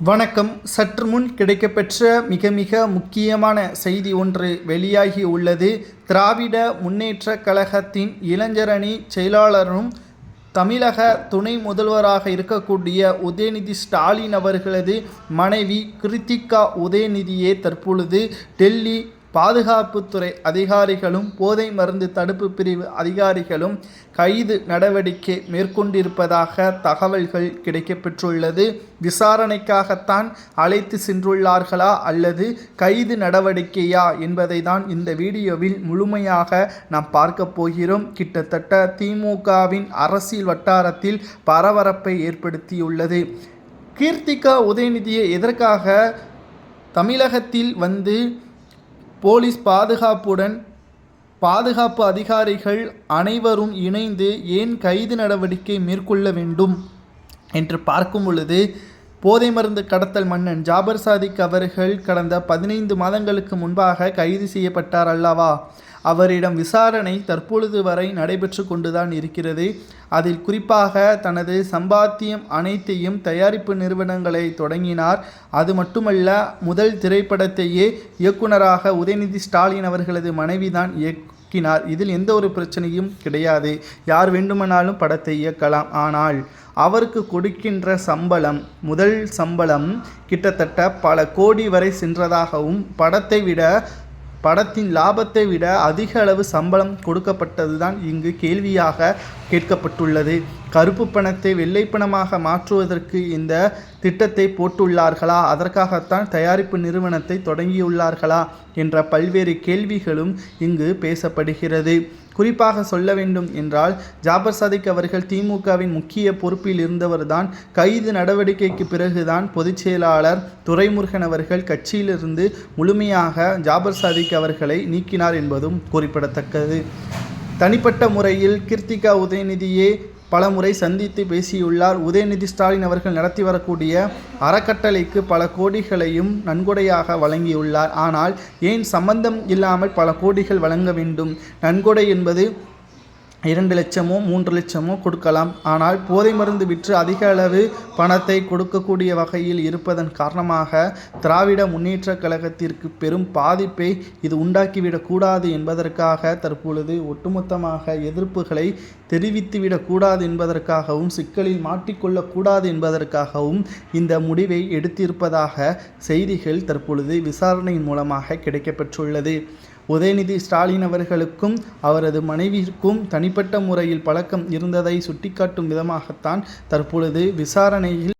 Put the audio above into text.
வணக்கம். சற்று முன் கிடைக்கப்பெற்ற மிக மிக முக்கியமான செய்தி ஒன்று வெளியாகி உள்ளது. திராவிட முன்னேற்றக் கழகத்தின் இளைஞரணி செயலாளரும் தமிழக துணை முதல்வராக இருக்கக்கூடிய உதயநிதி ஸ்டாலின் அவர்களது மனைவி கிருத்திகா உதயநிதியே தற்பொழுது டெல்லி பாதுகாப்புத்துறை அதிகாரிகளும் போதை மருந்து தடுப்பு பிரிவு அதிகாரிகளும் கைது நடவடிக்கை மேற்கொண்டிருப்பதாக தகவல்கள் கிடைக்கப்பெற்றுள்ளது. விசாரணைக்காகத்தான் அழைத்து சென்றுள்ளார்களா அல்லது கைது நடவடிக்கையா என்பதை தான் இந்த வீடியோவில் முழுமையாக நாம் பார்க்க போகிறோம். கிட்டத்தட்ட திமுகவின் அரசியல் வட்டாரத்தில் பரபரப்பை ஏற்படுத்தியுள்ளது. கீர்த்திகா உதயநிதியை எதற்காக தமிழகத்தில் வந்து போலீஸ் பாதுகாப்புடன் பாதுகாப்பு அதிகாரிகள் அனைவரும் இணைந்து ஏன் கைது நடவடிக்கை மேற்கொள்ள வேண்டும் என்று பார்க்கும் பொழுது போதை மருந்து கடத்தல் மன்னன் ஜாபர் சாதிக் அவர்கள் கடந்த பதினைந்து மாதங்களுக்கு முன்பாக கைது செய்யப்பட்டார் அல்லவா? அவரிடம் விசாரணை தற்பொழுது வரை நடைபெற்று கொண்டுதான் இருக்கிறது. அதில் குறிப்பாக தனது சம்பாத்தியம் அனைத்தையும் தயாரிப்பு நிறுவனங்களை தொடங்கினார். அது மட்டுமல்ல முதல் திரைப்படத்தையே இயக்குனராக உதயநிதி ஸ்டாலின் அவர்களது மனைவிதான் இயக்கினார். இதில் எந்த ஒரு பிரச்சனையும் கிடையாது. யார் வேண்டுமானாலும் படத்தை இயக்கலாம். ஆனால் அவருக்கு கொடுக்கின்ற சம்பளம் முதல் சம்பளம் கிட்டத்தட்ட பல கோடி வரை சென்றதாகவும் படத்தை விட படத்தின் லாபத்தை விட அதிக அளவு சம்பளம் கொடுக்கப்பட்டதுதான் இங்கு கேள்வியாக கேட்கப்பட்டுள்ளது. கருப்பு பணத்தை வெள்ளை பணமாக மாற்றுவதற்கு இந்த திட்டத்தை போட்டுள்ளார்களா? அதற்காகத்தான் தயாரிப்பு நிறுவனத்தை தொடங்கியுள்ளார்களா? என்ற பல்வேறு கேள்விகளும் இங்கு பேசப்படுகிறது. குறிப்பாக சொல்ல வேண்டும் என்றால் ஜாபர் சாதிக் அவர்கள் திமுகவின் முக்கிய பொறுப்பில் இருந்தவர்தான். கைது நடவடிக்கைக்கு பிறகுதான் பொதுச் செயலாளர் துரைமுருகன் அவர்கள் கட்சியிலிருந்து முழுமையாக ஜாபர் சாதிக் அவர்களை நீக்கினார் என்பதும் குறிப்பிடத்தக்கது. தனிப்பட்ட முறையில் கிருத்திகா உதயநிதியே பல முறை சந்தித்து பேசியுள்ளார். உதயநிதி ஸ்டாலின் அவர்கள் நடத்தி வரக்கூடிய அறக்கட்டளைக்கு பல கோடிகளையும் நன்கொடையாக வழங்கியுள்ளார். ஆனால் ஏன் சம்பந்தம் இல்லாமல் பல கோடிகள் வழங்க வேண்டும்? நன்கொடை என்பது இரண்டு லட்சமோ மூன்று லட்சமோ கொடுக்கலாம். ஆனால் போதை மருந்து விற்று அதிக அளவு பணத்தை கொடுக்கக்கூடிய வகையில் இருப்பதன் காரணமாக திராவிட முன்னேற்ற கழகத்திற்கு பெரும் பாதிப்பை இது உண்டாக்கிவிடக்கூடாது என்பதற்காக தற்பொழுது ஒட்டுமொத்தமாக எதிர்ப்புகளை தெரிவித்துவிடக்கூடாது என்பதற்காகவும் சிக்கலில் மாட்டிக்கொள்ளக்கூடாது என்பதற்காகவும் இந்த முடிவை எடுத்திருப்பதாக செய்திகள் தற்பொழுது விசாரணையின் மூலமாக கிடைக்கப்பெற்றுள்ளது. உதயநிதி ஸ்டாலின் அவர்களுக்கும் அவரது மனைவிக்கும் தனிப்பட்ட முறையில் பழக்கம் இருந்ததை சுட்டிக்காட்டும் விதமாகத்தான் தற்பொழுது விசாரணையில்